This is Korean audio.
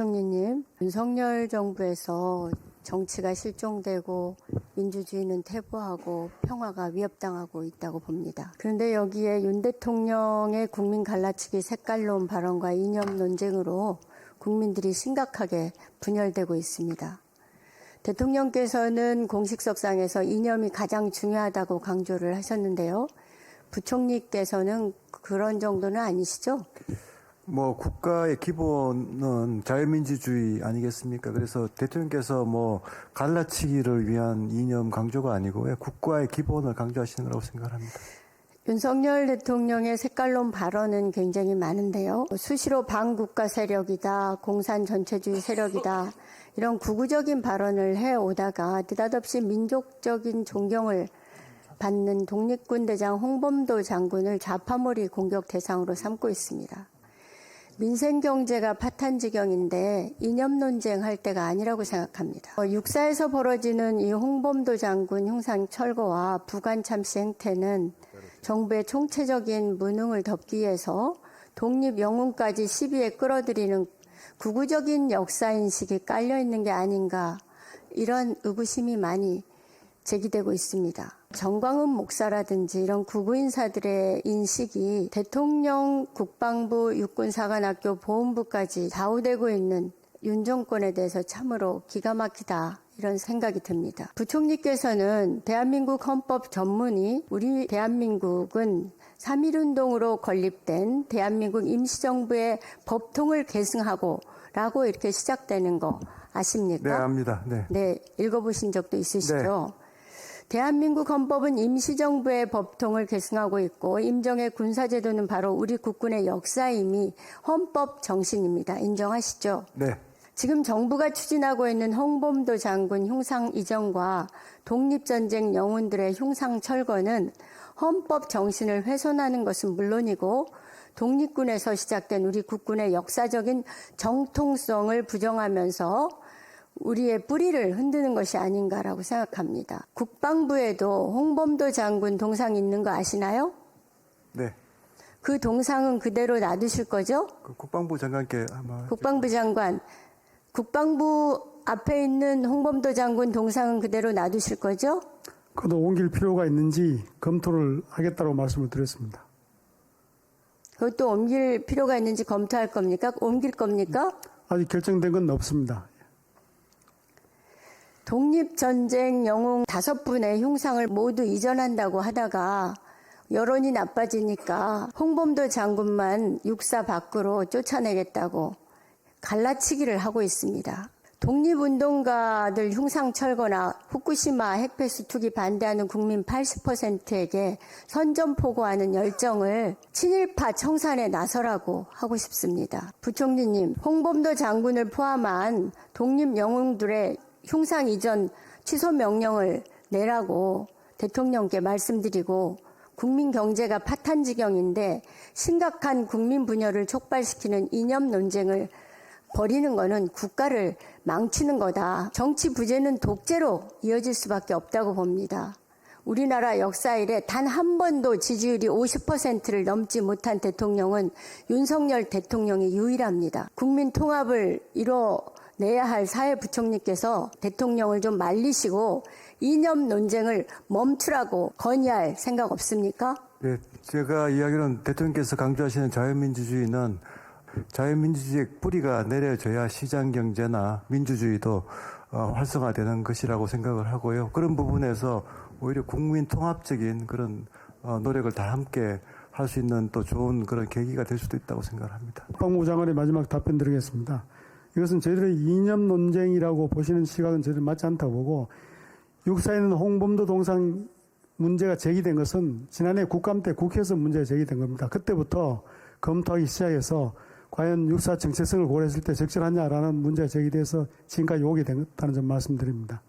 부총리님, 윤석열 정부에서 정치가 실종되고 민주주의는 퇴보하고 평화가 위협당하고 있다고 봅니다. 그런데 여기에 윤 대통령의 국민 갈라치기 색깔론 발언과 이념 논쟁으로 국민들이 심각하게 분열되고 있습니다. 대통령께서는 공식석상에서 이념이 가장 중요하다고 강조를 하셨는데요. 부총리께서는 그런 정도는 아니시죠? 뭐 국가의 기본은 자유민주주의 아니겠습니까? 그래서 대통령께서 뭐 갈라치기를 위한 이념 강조가 아니고 왜 국가의 기본을 강조하시는 거라고 생각합니다. 윤석열 대통령의 색깔론 발언은 굉장히 많은데요. 수시로 반국가 세력이다, 공산 전체주의 세력이다, 이런 구구적인 발언을 해 오다가 느닷없이 민족적인 존경을 받는 독립군 대장 홍범도 장군을 좌파몰이 공격 대상으로 삼고 있습니다. 민생 경제가 파탄 지경인데 이념 논쟁할 때가 아니라고 생각합니다. 어, 육사에서 벌어지는 이 홍범도 장군 흉상 철거와 부관 참시 행태는 정부의 총체적인 무능을 덮기 위해서 독립 영웅까지 시비에 끌어들이는 구구적인 역사 인식이 깔려 있는 게 아닌가 이런 의구심이 많이 제기되고 있습니다. 정광훈 목사라든지 이런 구구 인사들의 인식이 대통령, 국방부, 육군사관학교, 보훈부까지 좌우되고 있는 윤 정권에 대해서 참으로 기가 막히다. 이런 생각이 듭니다. 부총리께서는 대한민국 헌법 전문이 우리 대한민국은 3.1운동으로 건립된 대한민국 임시정부의 법통을 계승하고 라고 이렇게 시작되는 거 아십니까? 네, 압니다. 네. 네, 읽어보신 적도 있으시죠? 대한민국 헌법은 임시정부의 법통을 계승하고 있고 임정의 군사제도는 바로 우리 국군의 역사임이 헌법 정신입니다. 인정하시죠? 네. 지금 정부가 추진하고 있는 홍범도 장군 흉상 이전과 독립전쟁 영웅들의 흉상 철거는 헌법 정신을 훼손하는 것은 물론이고 독립군에서 시작된 우리 국군의 역사적인 정통성을 부정하면서 우리의 뿌리를 흔드는 것이 아닌가라고 생각합니다. 국방부에도 홍범도 장군 동상 있는 거 아시나요? 네. 그 동상은 그대로 놔두실 거죠? 그 국방부 장관께 아마 국방부 장관, 국방부 앞에 있는 홍범도 장군 동상은 그대로 놔두실 거죠? 그도 옮길 필요가 있는지 검토를 하겠다고 말씀을 드렸습니다. 그것도 옮길 필요가 있는지 검토할 겁니까? 옮길 겁니까? 아직 결정된 건 없습니다. 독립전쟁 영웅 다섯 분의 흉상을 모두 이전한다고 하다가 여론이 나빠지니까 홍범도 장군만 육사 밖으로 쫓아내겠다고 갈라치기를 하고 있습니다. 독립운동가들 흉상 철거나 후쿠시마 핵폐수 투기 반대하는 국민 80%에게 선전포고하는 열정을 친일파 청산에 나서라고 하고 싶습니다. 부총리님, 홍범도 장군을 포함한 독립 영웅들의 흉상 이전 취소 명령을 내라고 대통령께 말씀드리고 국민 경제가 파탄 지경인데 심각한 국민 분열을 촉발시키는 이념 논쟁을 버리는 거는 국가를 망치는 거다. 정치 부재는 독재로 이어질 수밖에 없다고 봅니다. 우리나라 역사 이래 단 한 번도 지지율이 50%를 넘지 못한 대통령은 윤석열 대통령이 유일합니다. 국민 통합을 이뤄내야 할 사회부총리께서 대통령을 좀 말리시고 이념 논쟁을 멈추라고 건의할 생각 없습니까? 네, 제가 이야기는 대통령께서 강조하시는 자유민주주의는 자유민주주의의 뿌리가 내려져야 시장 경제나 민주주의도 어, 활성화되는 것이라고 생각을 하고요. 그런 부분에서 오히려 국민 통합적인 그런 어, 노력을 다 함께 할 수 있는 또 좋은 그런 계기가 될 수도 있다고 생각합니다. 국방부 장관의 마지막 답변 드리겠습니다. 이것은 저희들의 이념 논쟁이라고 보시는 시각은 저희들 맞지 않다고 보고 육사에는 홍범도 동상 문제가 제기된 것은 지난해 국감 때 국회에서 문제가 제기된 겁니다. 그때부터 검토하기 시작해서 과연 육사 정체성을 고려했을 때 적절하냐라는 문제가 제기돼서 지금까지 오게 됐다는 점 말씀드립니다.